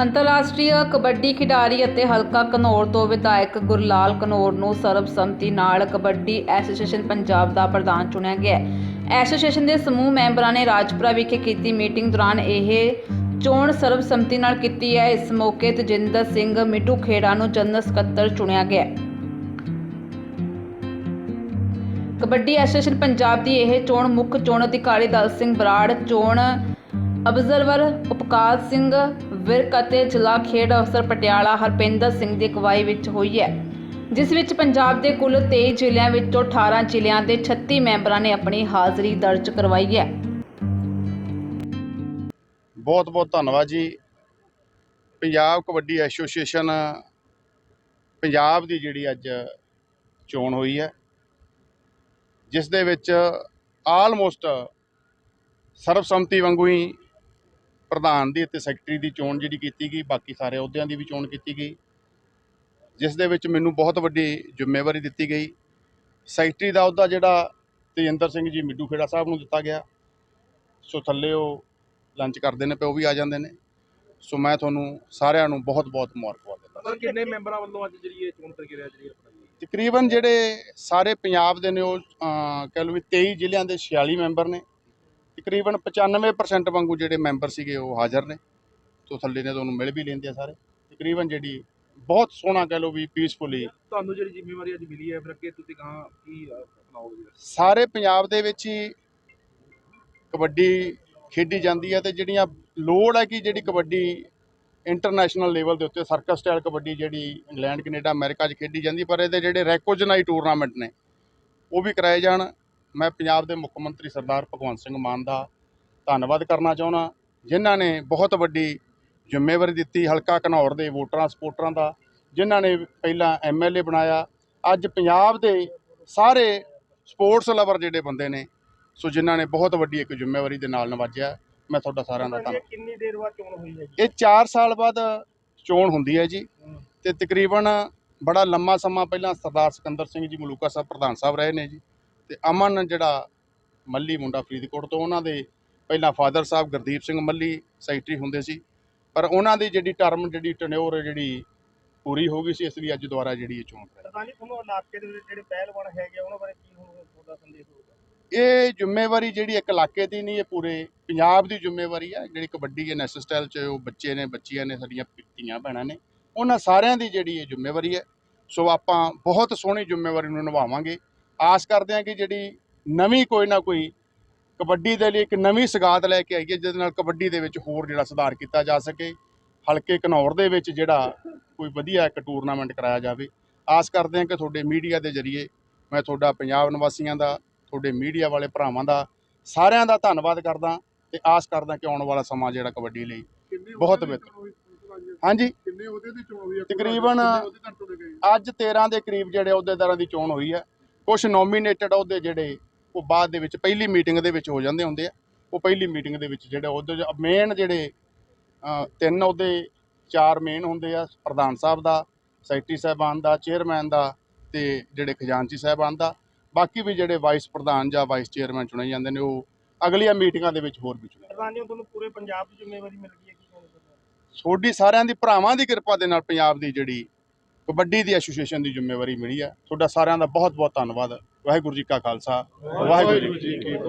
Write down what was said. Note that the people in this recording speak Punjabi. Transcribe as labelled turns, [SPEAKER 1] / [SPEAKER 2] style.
[SPEAKER 1] ਅੰਤਰਰਾਸ਼ਟਰੀ ਕਬੱਡੀ ਖਿਡਾਰੀ ਅਤੇ ਹਲਕਾ ਘਨੌਰ ਤੋਂ ਵਿਧਾਇਕ ਗੁਰਲਾਲ ਕਨੌਰ ਨੂੰ ਸਰਬਸੰਮਤੀ ਨਾਲ ਕਬੱਡੀ ਐਸੋਸੀਏਸ਼ਨ ਪੰਜਾਬ ਦਾ ਪ੍ਰਧਾਨ ਚੁਣਿਆ ਗਿਆ ਹੈ। ਐਸੋਸੀਏਸ਼ਨ ਦੇ ਸਮੂਹ ਮੈਂਬਰਾਂ ਨੇ ਰਾਜਪੁਰਾ ਵਿਖੇ ਕੀਤੀ ਮੀਟਿੰਗ ਦੌਰਾਨ ਇਹ ਚੋਣ ਸਰਬਸੰਮਤੀ ਨਾਲ ਕੀਤੀ ਹੈ ਇਸ ਮੌਕੇ ਤਜਿੰਦਰ ਸਿੰਘ ਮਿੱਟੂ ਖੇੜਾ ਨੂੰ ਜਨਰਲ ਸਕੱਤਰ ਚੁਣਿਆ ਗਿਆ ਕਬੱਡੀ ਐਸੋਸੀਏਸ਼ਨ ਪੰਜਾਬ ਦੀ ਇਹ ਚੋਣ ਮੁੱਖ ਚੋਣ ਅਧਿਕਾਰੀ ਦਲ ਸਿੰਘ ਬਰਾੜ, ਚੋਣ ਅਬਜ਼ਰਵਰ ਉਪਕਾਰ ਸਿੰਘ ਵਿਰਕ ਅਤੇ ਜ਼ਿਲ੍ਹਾ ਖੇਡ ਅਫਸਰ ਪਟਿਆਲਾ ਹਰਪਿੰਦਰ ਸਿੰਘ ਦੀ ਅਗਵਾਈ ਵਿੱਚ ਹੋਈ ਹੈ, ਜਿਸ ਵਿੱਚ ਪੰਜਾਬ ਦੇ ਕੁੱਲ 23 ਜ਼ਿਲ੍ਹਿਆਂ ਵਿੱਚੋਂ 18 ਜ਼ਿਲ੍ਹਿਆਂ ਦੇ 36 ਮੈਂਬਰਾਂ ਨੇ ਆਪਣੀ ਹਾਜ਼ਰੀ ਦਰਜ ਕਰਵਾਈ ਹੈ।
[SPEAKER 2] ਬਹੁਤ ਬਹੁਤ ਧੰਨਵਾਦ ਜੀ। ਪੰਜਾਬ ਕਬੱਡੀ ਐਸੋਸੀਏਸ਼ਨ ਪੰਜਾਬ ਦੀ ਜਿਹੜੀ ਅੱਜ ਚੋਣ ਹੋਈ ਹੈ, ਜਿਸ ਦੇ ਵਿੱਚ ਆਲਮੋਸਟ ਸਰਬਸੰਮਤੀ ਵਾਂਗੂ ਹੀ ਪ੍ਰਧਾਨ ਦੀ ਅਤੇ ਸੈਕਟਰੀ ਦੀ ਚੋਣ ਜਿਹੜੀ ਕੀਤੀ ਗਈ ਬਾਕੀ ਸਾਰੇ ਅਹੁਦਿਆਂ ਦੀ ਵੀ ਚੋਣ ਕੀਤੀ ਗਈ। ਜਿਸ ਦੇ ਵਿੱਚ ਮੈਨੂੰ ਬਹੁਤ ਵੱਡੀ ਜ਼ਿੰਮੇਵਾਰੀ ਦਿੱਤੀ ਗਈ। ਸੈਕਟਰੀ ਦਾ ਅਹੁਦਾ ਜਿਹੜਾ ਤੇਜਿੰਦਰ ਸਿੰਘ ਜੀ ਮਿੱਡੂ ਖੇੜਾ ਸਾਹਿਬ ਨੂੰ ਦਿੱਤਾ ਗਿਆ। ਸੋ ਥੱਲੇ ਉਹ ਲੰਚ ਕਰਦੇ ਨੇ ਪਏ ਉਹ ਵੀ ਆ ਜਾਂਦੇ ਨੇ। ਸੋ ਮੈਂ ਤੁਹਾਨੂੰ ਸਾਰਿਆਂ ਨੂੰ ਬਹੁਤ ਬਹੁਤ ਮੁਬਾਰਕਬਾਦ ਦਿੰਦਾ।
[SPEAKER 3] ਕਿੰਨੇ ਮੈਂਬਰਾਂ ਵੱਲੋਂ ਅੱਜ ਜਿਹੜੀ ਇਹ ਚੋਣ ਪ੍ਰਕਿਰਿਆ ਜਿਹੜੀ ਗਈ?
[SPEAKER 2] ਤਕਰੀਬਨ ਜਿਹੜੇ ਸਾਰੇ ਪੰਜਾਬ ਦੇ ਨੇ ਉਹ ਕਹਿ ਲਓ ਵੀ 23 ਜ਼ਿਲ੍ਹਿਆਂ ਦੇ 46 ਮੈਂਬਰ ਨੇ। ਤਕਰੀਬਨ 95% ਵਾਂਗੂ ਜਿਹੜੇ ਮੈਂਬਰ ਸੀਗੇ ਉਹ ਹਾਜ਼ਰ ਨੇ। ਸੋ ਥੱਲੇ ਨੇ ਤੁਹਾਨੂੰ ਮਿਲ ਵੀ ਲੈਂਦੇ ਆ ਸਾਰੇ। ਤਕਰੀਬਨ ਜਿਹੜੀ ਬਹੁਤ ਸੋਹਣਾ ਕਹਿ ਲਓ ਵੀ ਪੀਸਫੁਲੀ
[SPEAKER 3] ਤੁਹਾਨੂੰ ਜਿਹੜੀ ਜ਼ਿੰਮੇਵਾਰੀ ਅੱਜ ਮਿਲੀ ਹੈ ਫਿਰ ਅੱਗੇ ਤੁਸੀਂ ਕਹਾਂ ਕੀ ਅਪਣਾਓਗੇ?
[SPEAKER 2] ਸਾਰੇ ਪੰਜਾਬ ਦੇ ਵਿੱਚ ਹੀ ਕਬੱਡੀ ਖੇਡੀ ਜਾਂਦੀ ਹੈ ਤੇ ਜਿਹੜੀਆਂ ਲੋੜ ਹੈ ਕਿ ਜਿਹੜੀ ਕਬੱਡੀ ਇੰਟਰਨੈਸ਼ਨਲ ਲੈਵਲ ਦੇ ਉੱਤੇ ਸਰਕਸ ਸਟਾਈਲ ਕਬੱਡੀ ਜਿਹੜੀ ਇੰਗਲੈਂਡ ਕੈਨੇਡਾ ਅਮਰੀਕਾ 'ਚ ਖੇਡੀ ਜਾਂਦੀ ਪਰ ਇਹਦੇ ਜਿਹੜੇ ਰੈਕੋਜਨਾਈ ਟੂਰਨਾਮੈਂਟ ਨੇ ਉਹ ਵੀ ਕਰਾਏ ਜਾਣ। ਮੈਂ ਪੰਜਾਬ ਦੇ ਮੁੱਖ ਮੰਤਰੀ ਸਰਦਾਰ ਭਗਵੰਤ ਸਿੰਘ ਮਾਨ ਦਾ ਧੰਨਵਾਦ ਕਰਨਾ ਚਾਹੁੰਦਾ ਜਿਨ੍ਹਾਂ ਨੇ ਬਹੁਤ ਵੱਡੀ ਜ਼ਿੰਮੇਵਾਰੀ ਦਿੱਤੀ ਹਲਕਾ ਘਨੌਰ ਦੇ ਵੋਟਰਾਂ ਸਪੋਰਟਰਾਂ ਦਾ ਜਿਨ੍ਹਾਂ ਨੇ ਪਹਿਲਾਂ ਐਮਐਲਏ ਬਣਾਇਆ। ਅੱਜ ਪੰਜਾਬ ਦੇ ਸਾਰੇ ਸਪੋਰਟਸ ਲਵਰ ਜਿਹੜੇ ਬੰਦੇ ਨੇ ਸੋ ਜਿਨ੍ਹਾਂ ਨੇ ਬਹੁਤ ਵੱਡੀ ਇੱਕ ਜ਼ਿੰਮੇਵਾਰੀ ਦੇ ਨਾਲ ਨਵਾਜਿਆ ਮੈਂ ਤੁਹਾਡਾ ਸਾਰਿਆਂ ਦਾ ਧੰਨਵਾਦ
[SPEAKER 3] ਕਿੰਨੀ ਦੇਰ ਬਾਅਦ ਚੋਣ ਹੋਈ ਹੈ ਜੀ?
[SPEAKER 2] ਇਹ 4 ਸਾਲ ਬਾਅਦ ਚੋਣ ਹੁੰਦੀ ਹੈ ਜੀ। ਤੇ ਤਕਰੀਬਨ ਬੜਾ ਲੰਮਾ ਸਮਾਂ ਪਹਿਲਾਂ ਸਰਦਾਰ ਸਿਕੰਦਰ ਸਿੰਘ ਜੀ ਮਲੂਕਾ ਸਾਹਿਬ ਪ੍ਰਧਾਨ ਸਾਹਿਬ ਰਹੇ ਨੇ ਜੀ। ਤੇ ਅਮਨ ਜਿਹੜਾ ਮੱਲੀ ਮੁੰਡਾ ਫਰੀਦਕੋਟ ਤੋਂ ਉਹਨਾਂ ਦੇ ਪਹਿਲਾਂ ਫਾਦਰ ਸਾਹਿਬ ਗੁਰਦੀਪ ਸਿੰਘ ਮੱਲੀ ਸੈਕਟਰੀ ਹੁੰਦੇ ਸੀ ਪਰ ਉਹਨਾਂ ਦੀ ਜਿਹੜੀ ਟਰਮ ਜਿਹੜੀ ਟਨਿਓਰ ਜਿਹੜੀ ਪੂਰੀ ਹੋ ਗਈ ਸੀ ਇਸ ਲਈ ਅੱਜ ਦੁਬਾਰਾ ਜਿਹੜੀ ਇਹ ਚੋਣ ਕਰਾਈ।
[SPEAKER 3] ਪ੍ਰਧਾਨ ਜੀ ਤੁਹਾਨੂੰ ਇਲਾਕੇ ਦੇ ਵਿੱਚ ਜਿਹੜੇ ਪਹਿਲਵਾਨ ਹੈਗੇ ਉਹਨਾਂ ਬਾਰੇ ਕੀ ਹੁਣ ਤੁਹਾਡਾ ਸੰਦੇਸ਼ ਹੋਊਗਾ?
[SPEAKER 2] ਇਹ ਜ਼ਿੰਮੇਵਾਰੀ ਜਿਹੜੀ ਇੱਕ ਇਲਾਕੇ ਦੀ ਨਹੀਂ ਇਹ ਪੂਰੇ ਪੰਜਾਬ ਦੀ ਜ਼ਿੰਮੇਵਾਰੀ ਹੈ ਜਿਹੜੀ ਕਬੱਡੀ ਹੈ ਨੈਸ਼ਨਲ ਸਟਾਈਲ 'ਚ ਉਹ ਬੱਚੇ ਨੇ ਬੱਚੀਆਂ ਨੇ ਸਾਡੀਆਂ ਧੀਆਂ ਭੈਣਾਂ ਨੇ। ਉਹਨਾਂ ਸਾਰਿਆਂ ਦੀ ਜਿਹੜੀ ਇਹ ਜ਼ਿੰਮੇਵਾਰੀ ਹੈ। ਸੋ ਆਪਾਂ ਬਹੁਤ ਸੋਹਣੀ ਜ਼ਿੰਮੇਵਾਰੀ ਨੂੰ ਨਿਭਾਵਾਂਗੇ। ਆਸ ਕਰਦੇ ਹਾਂ ਕਿ ਜਿਹੜੀ ਨਵੀਂ ਕੋਈ ਨਾ ਕੋਈ ਕਬੱਡੀ ਦੇ ਲਈ ਇੱਕ ਨਵੀਂ ਸਗਾਤ ਲੈ ਕੇ ਆਈਏ ਜਿਹਦੇ ਨਾਲ ਕਬੱਡੀ ਦੇ ਵਿੱਚ ਹੋਰ ਜਿਹੜਾ ਸੁਧਾਰ ਕੀਤਾ ਜਾ ਸਕੇ। ਹਲਕੇ ਘਨੌਰ ਦੇ ਵਿੱਚ ਜਿਹੜਾ ਕੋਈ ਵਧੀਆ ਇੱਕ ਟੂਰਨਾਮੈਂਟ ਕਰਾਇਆ ਜਾਵੇ। ਆਸ ਕਰਦੇ ਹਾਂ ਕਿ ਤੁਹਾਡੇ ਮੀਡੀਆ ਦੇ ਜ਼ਰੀਏ ਮੈਂ ਤੁਹਾਡਾ ਪੰਜਾਬ ਨਿਵਾਸੀਆਂ ਦਾ ਤੁਹਾਡੇ ਮੀਡੀਆ ਵਾਲੇ ਭਰਾਵਾਂ ਦਾ ਸਾਰਿਆਂ ਦਾ ਧੰਨਵਾਦ ਕਰਦਾ ਤੇ ਆਸ ਕਰਦਾ ਕਿ ਆਉਣ ਵਾਲਾ ਸਮਾਂ ਜਿਹੜਾ ਕਬੱਡੀ ਲਈ ਬਹੁਤ ਬਿਹਤਰ। ਹਾਂਜੀ?
[SPEAKER 3] ਕਿੰਨੇ ਉਹਦੇ ਦੀ ਚੋਣ ਹੋਈ
[SPEAKER 2] ਤਕਰੀਬਨ ਅੱਜ 13 ਦੇ ਕਰੀਬ ਜਿਹੜੇ ਅਹੁਦੇਦਾਰਾਂ ਦੀ ਚੋਣ ਹੋਈ ਹੈ। ਕੁਝ ਨੋਮੀਨੇਟਡ ਅਹੁਦੇ ਜਿਹੜੇ ਉਹ ਬਾਅਦ ਦੇ ਵਿੱਚ ਪਹਿਲੀ ਮੀਟਿੰਗ ਦੇ ਵਿੱਚ ਹੋ ਜਾਂਦੇ ਹੁੰਦੇ ਆ। ਉਹ ਪਹਿਲੀ ਮੀਟਿੰਗ ਦੇ ਵਿੱਚ ਜਿਹੜੇ ਅਹੁਦੇ ਮੇਨ ਜਿਹੜੇ ਤਿੰਨ ਅਹੁਦੇ ਚਾਰ ਮੇਨ ਹੁੰਦੇ ਆ ਪ੍ਰਧਾਨ ਸਾਹਿਬ ਦਾ ਸੈਕਟਰੀ ਸਾਹਿਬਾਨ ਦਾ ਚੇਅਰਮੈਨ ਦਾ ਤੇ ਜਿਹੜੇ ਖਜ਼ਾਨਚੀ ਸਾਹਿਬਾਨ ਦਾ। ਬਾਕੀ ਵੀ ਜਿਹੜੇ ਵਾਈਸ ਪ੍ਰਧਾਨ ਜਾਂ ਵਾਈਸ ਚੇਅਰਮੈਨ ਚੁਣੇ ਜਾਂਦੇ ਨੇ ਉਹ ਅਗਲੀਆਂ ਮੀਟਿੰਗਾਂ ਦੇ ਵਿੱਚ ਹੋਰ ਵੀ ਚੁਣੇ
[SPEAKER 3] ਪ੍ਰਧਾਨ ਜੀ ਤੁਹਾਨੂੰ ਪੂਰੇ ਪੰਜਾਬ ਦੀ ਜ਼ਿੰਮੇਵਾਰੀ ਮਿਲ ਗਈ ਹੈ ਕੀ
[SPEAKER 2] ਤੁਹਾਡੀ ਸਾਰਿਆਂ ਦੀ ਭਰਾਵਾਂ ਦੀ ਕਿਰਪਾ ਦੇ ਨਾਲ ਪੰਜਾਬ ਦੀ ਜਿਹੜੀ ਕਬੱਡੀ ਦੀ ਐਸੋਸੀਏਸ਼ਨ ਦੀ ਜ਼ਿੰਮੇਵਾਰੀ ਮਿਲੀ ਹੈ। ਤੁਹਾਡਾ ਸਾਰਿਆਂ ਦਾ ਬਹੁਤ ਬਹੁਤ ਧੰਨਵਾਦ। ਵਾਹਿਗੁਰੂ ਜੀ ਕਾ ਖਾਲਸਾ। ਵਾਹਿਗੁਰੂ ਜੀ ਕੀ